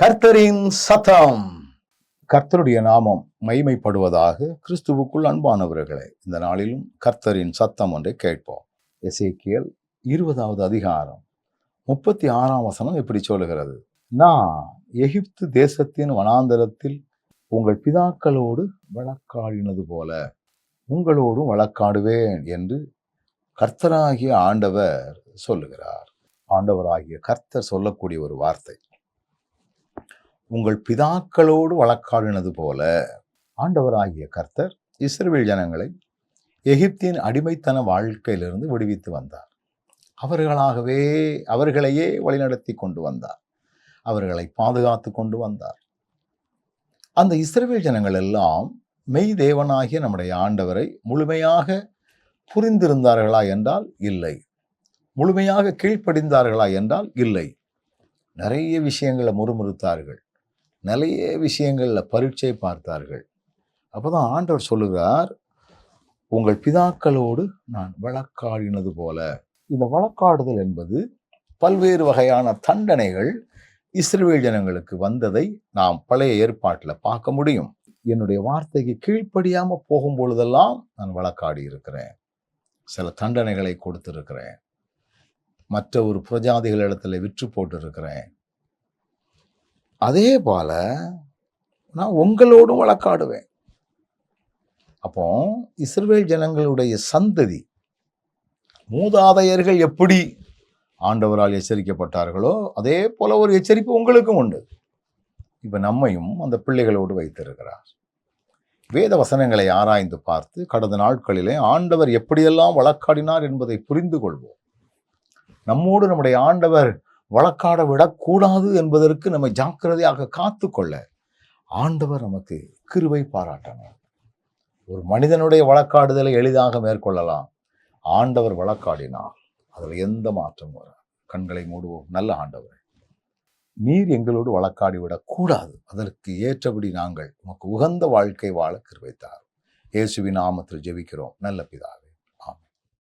கர்த்தரின் சத்தம். கர்த்தருடைய நாமம் மைமைப்படுவதாக கிறிஸ்துவுக்குள் அன்பானவர்களே இந்த நாளிலும் கர்த்தரின் சத்தம் ஒன்றை கேட்போம். எசேக்கியல் இருபதாவது அதிகாரம் முப்பத்தி ஆறாம் வசனம் இப்படி சொல்லுகிறது? நான் எகிப்து தேசத்தின் வனாந்தரத்தில் உங்கள் பிதாக்களோடு வழக்காடினது போல உங்களோடும் வழக்காடுவேன் என்று கர்த்தராகிய ஆண்டவர் சொல்லுகிறார். ஆண்டவராகிய கர்த்தர் சொல்லக்கூடிய ஒரு வார்த்தை. உங்கள் பிதாக்களோடு வழக்காடினது போல ஆண்டவராகிய கர்த்தர் இஸ்ரேல் ஜனங்களை எகிப்தின் அடிமைத்தன வாழ்க்கையிலிருந்து விடுவித்து வந்தார். அவர்களாகவே அவர்களையே வழிநடத்தி கொண்டு வந்தார். அவர்களை பாதுகாத்து கொண்டு வந்தார். அந்த இஸ்ரேல் ஜனங்கள் எல்லாம் மெய் தேவனாகிய நம்முடைய ஆண்டவரை முழுமையாக புரிந்திருந்தார்களா என்றால் இல்லை. முழுமையாக கீழ்ப்படிந்தார்களா என்றால் இல்லை. நிறைய விஷயங்களை முறுமுறுத்தார்கள். நிறைய விஷயங்களில் பரீட்சை பார்த்தார்கள். அப்போ தான் ஆண்டவர் சொல்லுகிறார் உங்கள் பிதாக்களோடு நான் வழக்காடினது போல. இந்த வழக்காடுதல் என்பது பல்வேறு வகையான தண்டனைகள் இஸ்ரேல் ஜனங்களுக்கு வந்ததை நாம் பழைய ஏற்பாட்டில் பார்க்க முடியும். என்னுடைய வார்த்தைக்கு கீழ்ப்படியாமல் போகும் பொழுதெல்லாம் நான் வழக்காடி இருக்கிறேன். சில தண்டனைகளை கொடுத்துருக்கிறேன். மற்ற ஒரு புரஜாதிகள் இடத்துல விற்று போட்டிருக்கிறேன். அதே போல நான் உங்களோடும் வழக்காடுவேன். அப்போ இஸ்ரேல் ஜனங்களுடைய சந்ததி மூதாதையர்கள் எப்படி ஆண்டவரால் எச்சரிக்கப்பட்டார்களோ அதே போல ஒரு எச்சரிப்பு உங்களுக்கும் உண்டு. இப்போ நம்மையும் அந்த பிள்ளைகளோடு வைத்திருக்கிறார். வேத வசனங்களை ஆராய்ந்து பார்த்து கடந்த நாட்களிலே ஆண்டவர் எப்படியெல்லாம் வழக்காடினார் என்பதை புரிந்து கொள்வோம். நம்மோடு நம்முடைய ஆண்டவர் வழக்காட விடக்கூடாது என்பதற்கு நம்ம ஜாக்கிரதையாக காத்து கொள்ள ஆண்டவர் நமக்கு கிருவை பாராட்டணும். ஒரு மனிதனுடைய வழக்காடுதலை எளிதாக மேற்கொள்ளலாம். ஆண்டவர் வழக்காடினார் அதில் எந்த மாற்றமும் வராது. கண்களை மூடுவோம். நல்ல ஆண்டவர் நீர் எங்களோடு வழக்காடி விடக்கூடாது. அதற்கு ஏற்றபடி நாங்கள் உமக்கு உகந்த வாழ்க்கை வாழ கிருவைத்தார் இயேசுவின் நாமத்தில் ஜெபிக்கிறோம். நல்ல பிதாக